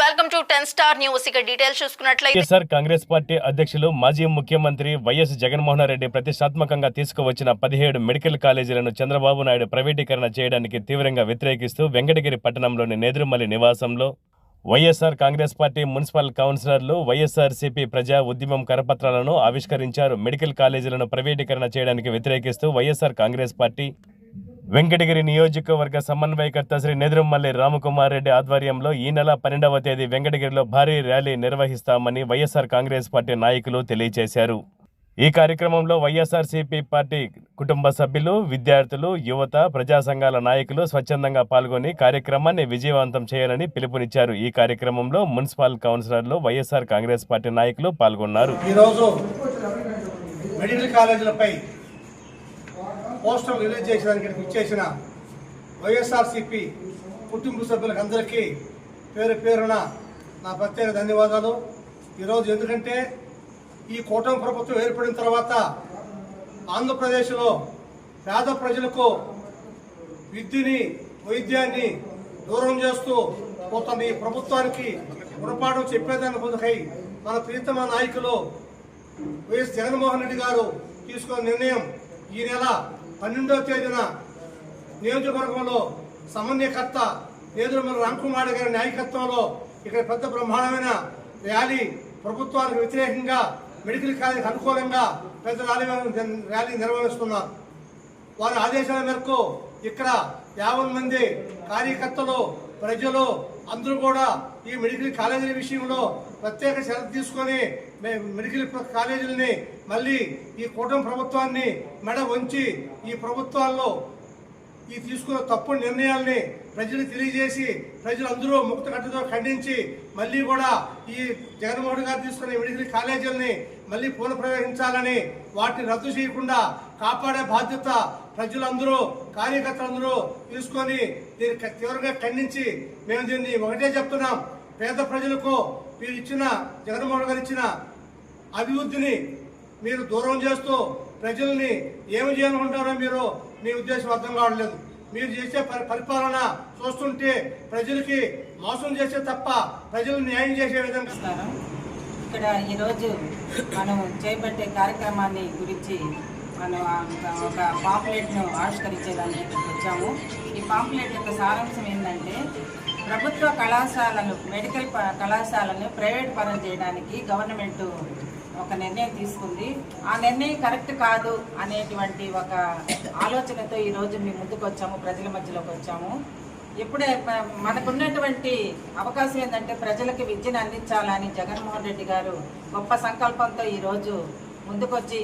Welcome to ten star news. ఇక details చూసుకున్నట్లయితే sir Congress party అధ్యక్షులు మాజీ ముఖ్యమంత్రి వైఎస్ జగన్మోహన్ రెడ్డి ప్రతిష్టాత్మకంగా తీసుకువచ్చిన పదిహేడు మెడికల్ కాలేజీలను చంద్రబాబు నాయుడు ప్రైవేటీకరణ చేయడానికి తీవ్రంగా వ్యతిరేకిస్తూ వెంకటగిరి పట్టణంలోని నేదురుమల్లి నివాసంలో వైఎస్ఆర్ కాంగ్రెస్ పార్టీ మున్సిపల్ కౌన్సిలర్లు వైఎస్ఆర్సీపీ ప్రజా ఉద్యమం కరపత్రాలను ఆవిష్కరించారు. మెడికల్ కాలేజీలను ప్రైవేటీకరణ చేయడానికి వ్యతిరేకిస్తూ వైఎస్ఆర్ కాంగ్రెస్ పార్టీ వెంకటగిరి నియోజకవర్గ సమన్వయకర్త శ్రీ నెదురుమల్లి రామకుమార్ రెడ్డి ఆధ్వర్యంలో ఈ నెల పన్నెండవ తేదీ వెంకటగిరిలో భారీ ర్యాలీ నిర్వహిస్తామని వైఎస్ఆర్ కాంగ్రెస్ పార్టీ నాయకులు తెలియజేశారు. ఈ కార్యక్రమంలో వైఎస్ఆర్సీపీ పార్టీ కుటుంబ సభ్యులు విద్యార్థులు యువత ప్రజా సంఘాల నాయకులు స్వచ్ఛందంగా పాల్గొని కార్యక్రమాన్ని విజయవంతం చేయాలని పిలుపునిచ్చారు. ఈ కార్యక్రమంలో మున్సిపల్ కౌన్సిలర్లు వైఎస్ఆర్ కాంగ్రెస్ పార్టీ నాయకులు పాల్గొన్నారు. ఈరోజు మెడికల్ కాలేజీలపై పోస్టర్ రిలీజ్ చేసేదానికి ఇచ్చేసిన వైఎస్ఆర్సిపి కుటుంబ సభ్యులకు అందరికీ పేరు పేరున నా ప్రత్యేక ధన్యవాదాలు. ఈరోజు ఎందుకంటే ఈ కూటమి ప్రభుత్వం ఏర్పడిన తర్వాత ఆంధ్రప్రదేశ్లో పేద ప్రజలకు విద్యని వైద్యాన్ని దూరం చేస్తూ పోతున్న ఈ ప్రభుత్వానికి గుణపాఠం చెప్పేదాన్ని పొందుకై మన ప్రీతమ నాయకులు వైఎస్ జగన్మోహన్ రెడ్డి గారు తీసుకున్న నిర్ణయం ఈ నెల పన్నెండవ తేదీన నియోజకవర్గంలో సమన్వయకర్త నేదురుమల రామ్కుమార్ గారి నాయకత్వంలో ఇక్కడ పెద్ద బ్రహ్మాండమైన ర్యాలీ ప్రభుత్వానికి వ్యతిరేకంగా మెడికల్ కాలేజీకి అనుకూలంగా పెద్ద ర్యాలీ ర్యాలీ నిర్వహిస్తున్నారు. వారి ఆదేశాల మేరకు ఇక్కడ యాభై మంది కార్యకర్తలు ప్రజలు అందరూ కూడా ఈ మెడికల్ కాలేజీల విషయంలో ప్రత్యేక శ్రద్ధ తీసుకొని మెడికల్ కాలేజీలని మళ్ళీ ఈ కూటమి ప్రభుత్వాన్ని మెడ వంచి ఈ ప్రభుత్వాల్లో ఈ తీసుకున్న తప్పుడు నిర్ణయాల్ని ప్రజలకు తెలియజేసి ప్రజలందరూ ముక్త కట్టుతో ఖండించి మళ్ళీ కూడా ఈ జగన్మోహన్ గారు తీసుకున్న మెడికల్ కాలేజీలని మళ్ళీ పునఃప్రవేశించాలని వాటిని రద్దు చేయకుండా కాపాడే బాధ్యత ప్రజలందరూ కార్యకర్తలందరూ తీసుకొని దీన్ని తీవ్రంగా ఖండించి మేము దీన్ని ఒకటే చెప్తున్నాం. పేద ప్రజలకు మీరు ఇచ్చిన జగన్మోహన్ గారు ఇచ్చిన అభివృద్ధిని మీరు దూరం చేస్తూ ప్రజల్ని ఏమి చేయాలనుకుంటారో మీరు మీ ఉద్దేశం అర్థం కావట్లేదు. మీరు చేసే పరి- పరిపాలన చూస్తుంటే ప్రజలకి మోసం చేసే తప్ప ప్రజలు న్యాయం చేసే విధంగా ఇక్కడ ఈరోజు మనం చేపట్టే కార్యక్రమాన్ని గురించి మనం ఒక పాంప్లెట్ను ఆవిష్కరించేదానికి ఇక్కడికి వచ్చాము. ఈ పాంప్లెట్ యొక్క సారాంశం ఏంటంటే ప్రభుత్వ కళాశాలలు మెడికల్ కళాశాలను ప్రైవేట్ పరం చేయడానికి గవర్నమెంట్ ఒక నిర్ణయం తీసుకుంది. ఆ నిర్ణయం కరెక్ట్ కాదు అనేటువంటి ఒక ఆలోచనతో ఈరోజు మేము ముందుకు వచ్చాము ప్రజల మధ్యలోకి వచ్చాము. ఇప్పుడే మనకున్నటువంటి అవకాశం ఏంటంటే ప్రజలకు విద్యను అందించాలని జగన్మోహన్ రెడ్డి గారు గొప్ప సంకల్పంతో ఈరోజు ముందుకొచ్చి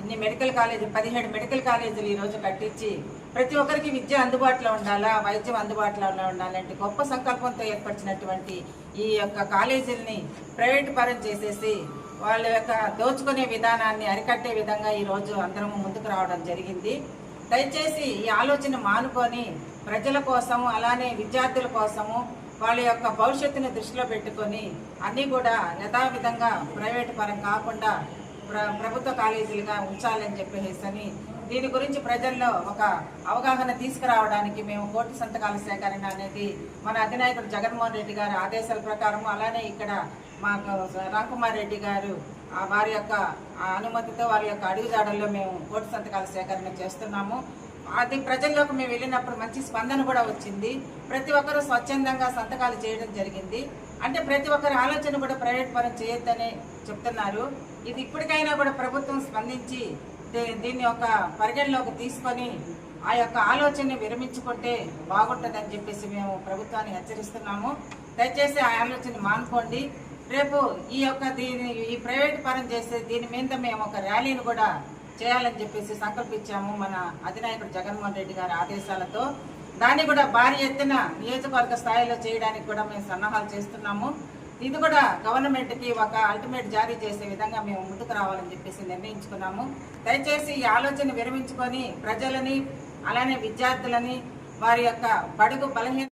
ఇన్ని మెడికల్ కాలేజీ పదిహేడు మెడికల్ కాలేజీలు ఈరోజు కట్టించి ప్రతి ఒక్కరికి విద్య అందుబాటులో ఉండాలా వైద్యం అందుబాటులో ఉండాలంటే గొప్ప సంకల్పంతో ఏర్పరిచినటువంటి ఈ యొక్క కాలేజీలని ప్రైవేట్ పరం చేసేసి వాళ్ళ యొక్క దోచుకునే విధానాన్ని అరికట్టే విధంగా ఈరోజు అందరం ముందుకు రావడం జరిగింది. దయచేసి ఈ ఆలోచన మానుకొని ప్రజల కోసము అలానే విద్యార్థుల కోసము వాళ్ళ యొక్క భవిష్యత్తుని దృష్టిలో పెట్టుకొని అన్నీ కూడా యథావిధంగా ప్రైవేట్ పరం కాకుండా ప్ర ప్రభుత్వ కాలేజీలుగా ఉంచాలని చెప్పేసి అని దీని గురించి ప్రజల్లో ఒక అవగాహన తీసుకురావడానికి మేము కోటి సంతకాల సేకరణ అనేది మన అధినాయకుడు జగన్మోహన్ రెడ్డి గారి ఆదేశాల ప్రకారం అలానే ఇక్కడ మాకు రామకుమార్ రెడ్డి గారు వారి యొక్క అనుమతితో వారి యొక్క అడుగుజాడల్లో మేము ఓటు సంతకాల సేకరణ చేస్తున్నాము. అది ప్రజల్లోకి మేము వెళ్ళినప్పుడు మంచి స్పందన కూడా వచ్చింది. ప్రతి ఒక్కరూ స్వచ్ఛందంగా సంతకాలు చేయడం జరిగింది. అంటే ప్రతి ఒక్కరి ఆలోచన కూడా ప్రైవేట్ పరం చేయొద్దని చెప్తున్నారు. ఇది ఇప్పటికైనా కూడా ప్రభుత్వం స్పందించి దీన్ని ఒక పరిగణలోకి తీసుకొని ఆ యొక్క ఆలోచనని విరమించుకుంటే బాగుంటుందని చెప్పేసి మేము ప్రభుత్వాన్ని హెచ్చరిస్తున్నాము. దయచేసి ఆ ఆలోచన మానుకోండి. రేపు ఈ యొక్క దీని ఈ ప్రైవేట్ పరం చేసే దీని మీద మేము ఒక ర్యాలీని కూడా చేయాలని చెప్పేసి సంకల్పించాము మన అధినాయకుడు జగన్మోహన్ రెడ్డి గారి ఆదేశాలతో. దాన్ని కూడా భారీ ఎత్తున నియోజకవర్గ స్థాయిలో చేయడానికి కూడా మేము సన్నాహాలు చేస్తున్నాము. ఇది కూడా గవర్నమెంట్కి ఒక అల్టిమేట్ జారీ చేసే విధంగా మేము ముందుకు రావాలని చెప్పేసి నిర్ణయించుకున్నాము. దయచేసి ఈ ఆలోచన విరమించుకొని ప్రజలని అలానే విద్యార్థులని వారి యొక్క బడుగు బలహీన